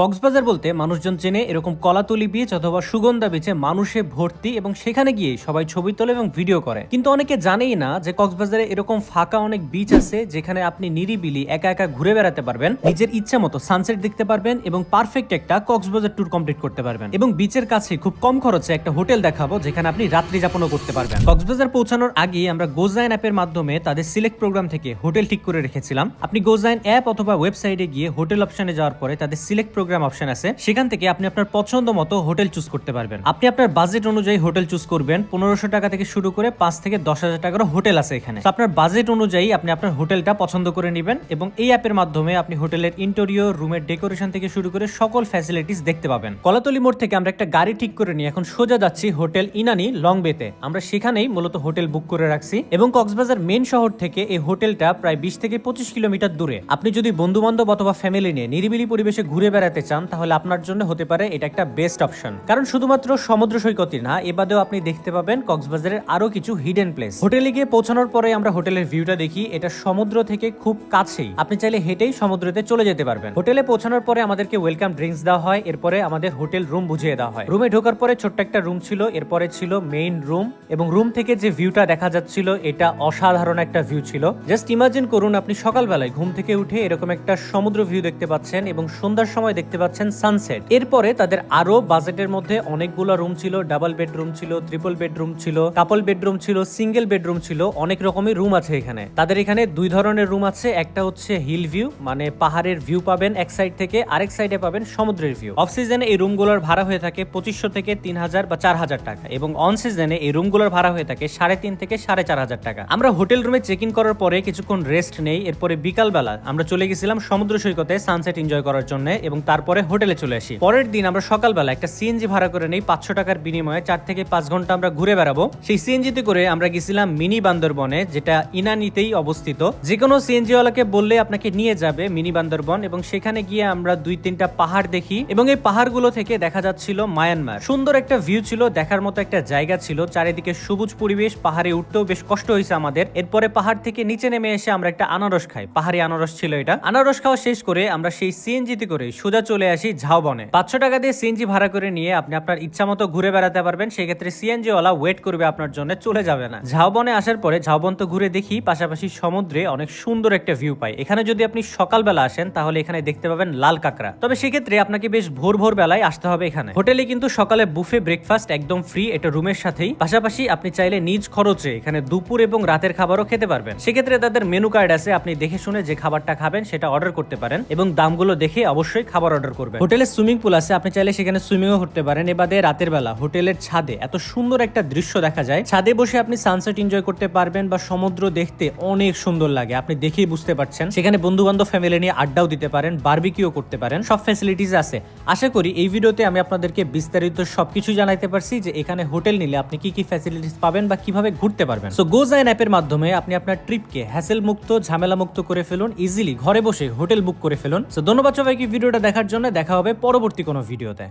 কক্সবাজার বলতে মানুষজন চেনে এরকম কলাতলি বিচ অথবা সুগন্ধা বিচে মানুষে ভর্তি এবং সেখানে গিয়ে সবাই ছবি তোলে এবং ভিডিও করে। কিন্তু অনেকে জানেই না যে কক্সবাজারে এরকম ফাঁকা অনেক বিচ আছে যেখানে আপনি নিরিবিলি একা একা ঘুরে বেড়াতে পারবেন, নিজের ইচ্ছা মতো সানসেট দেখতে পারবেন এবং পারফেক্ট একটা কক্সবাজার ট্যুর কমপ্লিট করতে পারবেন। এবং বিচের কাছে খুব কম খরচে একটা হোটেল দেখাবো যেখানে আপনি রাত্রি যাপনও করতে পারবেন। কক্সবাজার পৌঁছানোর আগে আমরা গোজাইন অ্যাপের মাধ্যমে তাদের সিলেক্ট প্রোগ্রাম থেকে হোটেল ঠিক করে রেখেছিলাম। আপনি গোজাইন অ্যাপ অথবা ওয়েবসাইটে গিয়ে হোটেল অপশনে যাওয়ার পরে তাদের সিলেক্ট প্রোগ্রাম অপশন আছে, সেখান থেকে আপনি আপনার পছন্দ মতো হোটেল চুজ করতে পারবেন। আপনি আপনার বাজেট অনুযায়ী হোটেল চুজ করবেন, পনেরোশো টাকা থেকে শুরু করে পাঁচ থেকে দশ হাজার টাকারও হোটেল আছে এখানে। আপনার বাজেট অনুযায়ী আপনি আপনার হোটেলটা পছন্দ করে নেবেন এবং এই অ্যাপের মাধ্যমে আপনি হোটেলের ইন্টেরিয়র রুমের ডেকোরেশন থেকে শুরু করে সকল ফ্যাসিলিটিস দেখতে পাবেন। কলাতলি মোড় থেকে আমরা একটা গাড়ি ঠিক করে নিয়ে এখন সোজা যাচ্ছি হোটেল ইনানি, লং বেতে। আমরা সেখানেই মূলত হোটেল বুক করে রাখছি এবং কক্সবাজার মেন শহর থেকে এই হোটেলটা প্রায় বিশ থেকে পঁচিশ কিলোমিটার দূরে। আপনি যদি বন্ধু বান্ধব অথবা ফ্যামিলি নিয়ে নিরিবিলি পরিবেশে ঘুরে বেড়াতে চান, তাহলে আপনার জন্য হতে পারে এটা একটা বেস্ট অপশন কারণ শুধুমাত্র সমুদ্র সৈকতই না, এবাদেও আপনি দেখতে পাবেন কক্সবাজারের আরও কিছু হিডেন প্লেস হোটেলে গিয়ে পৌঁছানোর পরে আমরা হোটেলের ভিউটা দেখি, এটা সমুদ্র থেকে খুব কাছেই। আপনি চাইলে হেঁটেই সমুদ্রতে চলে যেতে পারবেন। হোটেলে পৌঁছানোর পরে আমাদেরকে ওয়েলকাম ড্রিঙ্কস দেওয়া হয়, এরপরে আমাদের হোটেল রুম বুঝিয়ে দেওয়া হয়। রুমে ঢোকার পরে ছোট্ট একটা রুম ছিল, এরপরে ছিল মেইন রুম এবং রুম থেকে যে ভিউটা দেখা যাচ্ছিল, এটা অসাধারণ একটা ভিউ ছিল। জাস্ট ইমাজিন করুন আপনি সকালবেলায় ঘুম থেকে উঠে এরকম একটা সমুদ্র ভিউ দেখতে পাচ্ছেন, এবং সন্ধ্যার সময় দেখতে পাচ্ছেন সানসেট এরপরে তাদের আরও বাজেটের মধ্যে অনেকগুলো রুম ছিল ডাবল বেডরুম ছিল ট্রিপল বেডরুম ছিল কাপল বেডরুম ছিল সিঙ্গেল বেডরুম ছিল, অনেক রকমের রুম আছে এখানে। তাদের এখানে দুই ধরনের রুম আছে, একটা হচ্ছে হিল ভিউ মানে পাহাড়ের ভিউ পাবেন এক সাইড থেকে আরেক সাইডে পাবেন সমুদ্রের ভিউ অফ সিজনে এই রুমগুলোর ভাড়া হয়ে থাকে পঁচিশশো থেকে তিন হাজার বা চার হাজার টাকা এবং অন সিজনে এই রুমগুলোর ভাড়া হয়ে থাকে সাড়ে তিন থেকে সাড়ে চার হাজার টাকা। আমরা হোটেল রুমে চেক ইন করার পরে কিছুক্ষণ রেস্ট নেই, এরপরে বিকালবেলা আমরা চলে গেছিলাম সমুদ্র সৈকতে সানসেট এনজয় করার জন্য এবং তারপরে হোটেলে চলে আসি। পরের দিন আমরা সকালবেলা একটা সিএনজি ভাড়া করে নেই, পাঁচশো টাকার বিনিময়ে চার থেকে পাঁচ ঘণ্টা আমরা ঘুরে বেড়াবো। সেই সিএনজিতে করে আমরা গেছিলাম মিনি বান্দরবনে, যেটা ইনানিতেই অবস্থিত। যে কোনো সিএনজি ওয়ালাকে বললে আপনাকে নিয়ে যাবে মিনি বান্দরবন এবং সেখানে গিয়ে আমরা দুই তিনটা পাহাড় দেখি এবং এই পাহাড়গুলো থেকে দেখা যাচ্ছিল মায়ানমার। সুন্দর একটা ভিউ ছিল, দেখার মতো একটা জায়গা ছিল, চারিদিকে সবুজ পরিবেশ, পাহাড়ে উঠতেও বেশ কষ্ট হয়েছে আমাদের। এরপরে পাহাড় থেকে নিচে নেমে এসে আমরা একটা আনারস খাই। পাহাড়ি আনারস ছিল এটা। আনারস খাওয়া শেষ করে আমরা সেই সিএনজিতে করে সোজা চলে আসি ঝাউবনে। পাঁচশো টাকা দিয়ে সিএনজি ভাড়া করে নিয়ে আপনি আপনার ইচ্ছা মতো ঘুরে বেড়াতে পারবেন, সেক্ষেত্রে সিএনজি ওয়ালা ওয়েট করবে আপনার জন্য, চলে যাবে না। ঝাউবনে আসার পরে ঝাউবন তো ঘুরে দেখি, পাশাপাশি সমুদ্রে অনেক সুন্দর একটা ভিউ পাই। এখানে যদি আপনি সকালবেলা আসেন, তাহলে এখানে দেখতে পাবেন লাল কাঁকড়া। তবে সেক্ষেত্রে আপনাকে বেশ ভোর ভোর বেলায় আসতে হবে এখানে। হোটেলে কিন্তু সকালে বুফে ব্রেকফাস্ট একদম ফ্রি এটা রুমের সাথেই। পাশাপাশি আপনি চাইলে নিজ খরচে এখানে দুপুর এবং রাতের খাবারও খেতে পারবেন। সেক্ষেত্রে তাদের মেনু কার্ড আছে, আপনি দেখে শুনে যে খাবারটা খাবেন, সেটা অর্ডার করতে পারেন এবং দামগুলো দেখে অবশ্যই খাবার অর্ডার করবেন। হোটেলে সুইমিং পুল আছে, আপনি চাইলে সেখানে সুইমিংও করতে পারেন। এবাদে রাতের বেলা হোটেলের ছাদে এত সুন্দর একটা দৃশ্য দেখা যায়। ছাদে বসে আপনি সানসেট এনজয় করতে পারবেন বা সমুদ্র দেখতে অনেক সুন্দর লাগে। আপনি দেখেই বুঝতে পারছেন। সেখানে বন্ধু বান্ধব ফ্যামিলি নিয়ে আড্ডাও দিতে পারেন বারবিকিও করতে পারেন। সব ফ্যাসিলিটিস আছে। আশা করি এই ভিডিওতে আমি আপনাদেরকে বিস্তারিত সবকিছু জানাইতে পারছি যে এখানে হোটেল নিলে আপনি কি কি ফ্যাসিলিটিস পাবেন বা কীভাবে ঘুরতে পারবেন। সো গোজাইন অ্যাপের মাধ্যমে আপনি আপনার ট্রিপকে হ্যাসেল মুক্ত ঝামেলা মুক্ত করে ফেলুন। ইজিলি ঘরে বসে হোটেল বুক করে ফেলুন। সো ধন্যবাদ সবাইকে ভিডিওটা দেখার জন্য দেখা হবে পরবর্তী কোনো ভিডিওতে।